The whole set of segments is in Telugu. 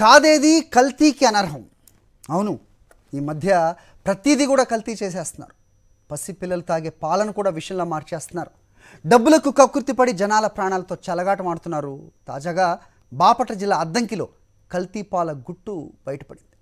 కాదేది కల్తీకి అనర్హం. అవును ఈ మధ్య ప్రతిదీ కూడా కల్తీ చేసేస్తున్నారు. పసిపిల్లలు తాగే పాలను కూడా విషయంలో మార్చేస్తున్నారు. డబ్బులకు కక్కుర్తిపడి జనాల ప్రాణాలతో చెలగాటమాడుతున్నారు తాజాగా బాపట్ల జిల్లా అద్దంకిలో కల్తీ పాల గుట్టు బయటపడింది.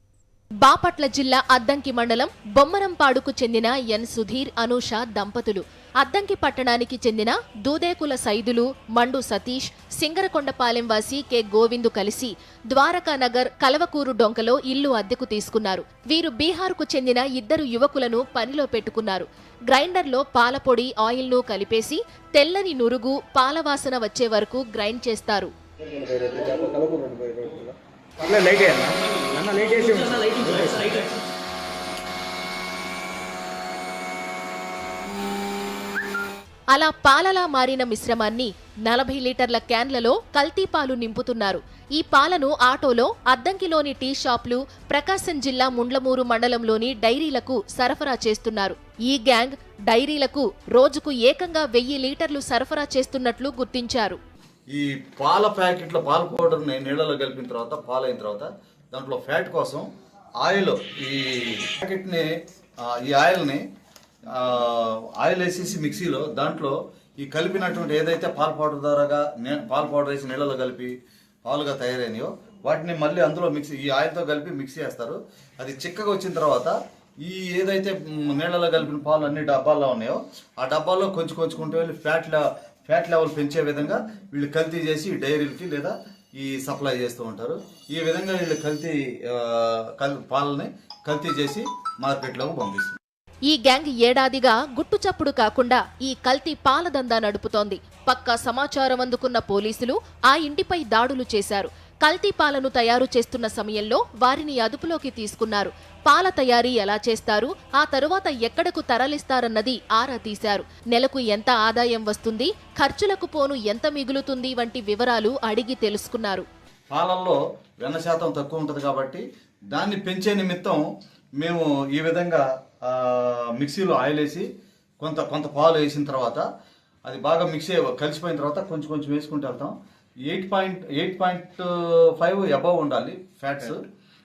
బాపట్ల జిల్లా అద్దంకి మండలం బొమ్మరంపాడుకు చెందిన ఎన్ సుధీర్ అనూష దంపతులు. అద్దంకి పట్టణానికి చెందిన దూదేకుల సైదులు మండు సతీష్ సింగరకొండపాలెం వాసి కె గోవిందు కలిసి ద్వారకా నగర్ కలవకూరు డొంకలో ఇల్లు అద్దెకు తీసుకున్నారు. వీరు బీహార్కు చెందిన ఇద్దరు యువకులను పనిలో పెట్టుకున్నారు. గ్రైండర్లో పాలపొడి ఆయిల్ను కలిపేసి తెల్లని నురుగు పాలవాసన వచ్చే వరకు గ్రైండ్ చేస్తారు. పర్లేదు లైట్ వేయాలా అన్న లైట్ వేసి. అలా పాలలా మారిన మిశ్రమాన్ని నలభై లీటర్ల క్యాన్లలో కల్తీ పాలు నింపుతున్నారు. ఈ పాలను ఆటోలో అద్దంకిలోని టీ షాపులు ప్రకాశం జిల్లా ముండ్లమూరు మండలంలోని డైరీలకు సరఫరా చేస్తున్నారు. ఈ గ్యాంగ్ డైరీలకు రోజుకు ఏకంగా వెయ్యి లీటర్లు సరఫరా చేస్తున్నట్లు గుర్తించారు. ఈ పాల ప్యాకెట్ల పాల పౌడర్ని నీళ్ళలో కలిపిన తర్వాత పాలు అయిన తర్వాత దాంట్లో ఫ్యాట్ కోసం ఆయిల్ ఈ ప్యాకెట్ని ఈ ఆయిల్ని ఆయిల్ వేసేసి మిక్సీలో దాంట్లో ఈ కలిపినటువంటి ఏదైతే పాల పౌడర్ ద్వారాగా పాల పౌడర్ వేసి నీళ్ళలో కలిపి పాలుగా తయారైనాయో వాటిని మళ్ళీ అందులో మిక్సీ ఈ ఆయిల్తో కలిపి మిక్సీ చేస్తారు అది చిక్కగా వచ్చిన తర్వాత ఈ ఏదైతే నీళ్ళలో కలిపిన పాలు అన్ని డబ్బాల్లో ఉన్నాయో ఆ డబ్బాల్లో కొంచెం కొంచుకుంటూ వెళ్ళి ఫ్యాట్లో ఫ్యాట్ లెవెల్ పెంచే విధంగా వీళ్ళు కల్తీ చేసి డైరీలకి లేదా ఈ సప్లై చేస్తూ ఉంటారు. ఈ విధంగా వీళ్ళు కల్తీ పాలని కల్తీ చేసి మార్కెట్లోకి పంపిస్తారు ఈ గ్యాంగ్ ఏడాదిగా గుట్టుచప్పుడు కాకుండా ఈ కల్తీ పాల దందా నడుపుతోంది. పక్కా సమాచారం అందుకున్న పోలీసులు ఆ ఇంటిపై దాడులు చేశారు. కల్తీ పాలను తయారు చేస్తున్న సమయంలో వారిని అదుపులోకి తీసుకున్నారు. పాల తయారీ ఎలా చేస్తారు? ఆ తరువాత ఎక్కడకు తరలిస్తారన్నది ఆరా తీశారు. నెలకు ఎంత ఆదాయం వస్తుంది? ఖర్చులకు పోను ఎంత మిగులుతుంది? వంటి వివరాలు అడిగి తెలుసుకున్నారు. పాలల్లో వెన్న శాతం తక్కువ ఉంటుంది కాబట్టి దాన్ని పెంచే నిమిత్తం మేము ఈ విధంగా మిక్సీలో ఆయిల్ వేసి కొంత కొంత పాలు వేసిన తర్వాత అది బాగా మిక్సీ కలిసిపోయిన తర్వాత కొంచెం కొంచెం వేసుకుంటూ వెళ్తాం. Eight point eight point five above ఉండాలి ఫ్యాట్స్.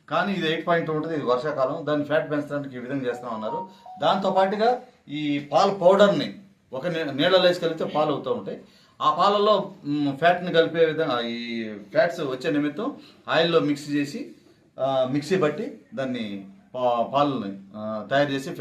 కానీ ఇది ఎయిట్ పాయింట్ ఉంటుంది ఇది వర్షాకాలం. దాన్ని ఫ్యాట్ పెంచడానికి ఈ విధంగా చేస్తాం అన్నారు దాంతో పాటుగా ఈ పాల పౌడర్ని ఒక నీళ్ళలో వేసి కలిపితే పాలు అవుతూ ఉంటాయి. ఆ పాలల్లో మ్, ఫ్యాట్ని కలిపే విధంగా ఈ ఫ్యాట్స్ వచ్చే నిమిత్తం ఆయిల్లో మిక్స్ చేసి మిక్సీ బట్టి దాన్ని పాలని తయారు చేసి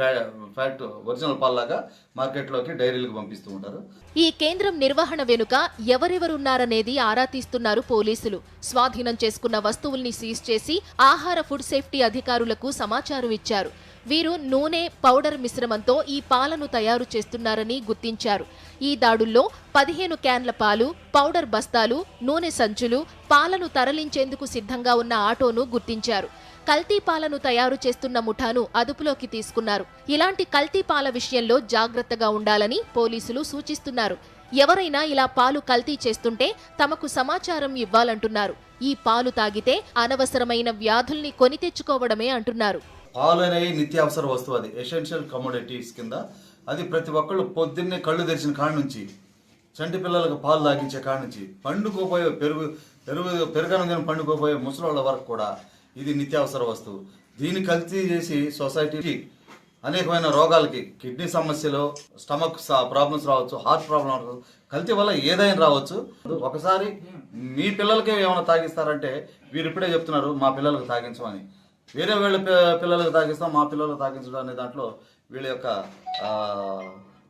ఫ్యాక్ట్ ఒరిజినల్ పాల్లాగా మార్కెట్లోకి డైరీలకు పంపిస్తూ ఉంటారు. ఈ కేంద్రం నిర్వహణ వెనుక ఎవరెవరున్నారనేది ఆరా తీస్తున్నారు పోలీసులు. స్వాధీనం చేసుకున్న వస్తువుల్ని సీజ్ చేసి ఆహార ఫుడ్ సేఫ్టీ అధికారులకు సమాచారం ఇచ్చారు. వీరు నూనె పౌడర్ మిశ్రమంతో ఈ పాలను తయారు చేస్తున్నారని గుర్తించారు. ఈ దాడుల్లో పదిహేను క్యాన్ల పాలు పౌడర్ బస్తాలు నూనె సంచులు పాలను తరలించేందుకు సిద్ధంగా ఉన్న ఆటోను గుర్తించారు. కల్తీ పాలను తయారు చేస్తున్న ముఠాను అదుపులోకి తీసుకున్నారు. ఇలాంటి కల్తీ పాల విషయంలో జాగ్రత్తగా ఉండాలని పోలీసులు సూచిస్తున్నారు. ఎవరైనా ఇలా పాలు కల్తీ చేస్తుంటే తమకు సమాచారం ఇవ్వాలంటున్నారు. ఈ పాలు తాగితే అనవసరమైన వ్యాధుల్ని కొని తెచ్చుకోవడమే అంటున్నారు. పాలు అనేవి నిత్యావసర వస్తువు అది. ఎసెన్షియల్ కమోడిటీస్ కింద. అది ప్రతి ఒక్కళ్ళు పొద్దున్నే కళ్ళు తెరిచిన కాడ నుంచి చంటి పిల్లలకు పాలు తాగించే కాడ నుంచి పండుకోపోయే పెరుగు పెరుగు పెరుగనందిన పండుకోపోయే ముసలోళ్ళ వరకు కూడా ఇది నిత్యావసర వస్తువు. దీన్ని కల్తీ చేసి సొసైటీకి అనేకమైన రోగాలకి కిడ్నీ సమస్యలు స్టమక్ ప్రాబ్లమ్స్ రావచ్చు హార్ట్ ప్రాబ్లం రావచ్చు కల్తీ వల్ల ఏదైనా రావచ్చు. ఒకసారి మీ పిల్లలకే ఏమైనా తాగిస్తారంటే వీరు ఇప్పుడే చెప్తున్నారు మా పిల్లలకు తాగించమని. వేరే వీళ్ళ పిల్లలకు తాగిస్తాం మా పిల్లలకు తాగించడం అనే దాంట్లో వీళ్ళ యొక్క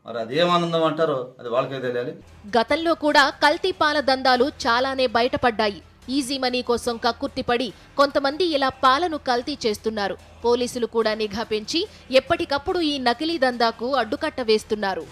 మరి అది ఏం ఆనందం అంటారో అది వాళ్ళకే తెలియాలి. గతంలో కూడా కల్తీ పాల దందాలు చాలానే బయటపడ్డాయి. ఈజీ మనీ కోసం కక్కుర్తిపడి కొంతమంది ఇలా పాలను కల్తీ చేస్తున్నారు. పోలీసులు కూడా నిఘా పెంచి ఎప్పటికప్పుడు ఈ నకిలీ దందాకు అడ్డుకట్ట వేస్తున్నారు.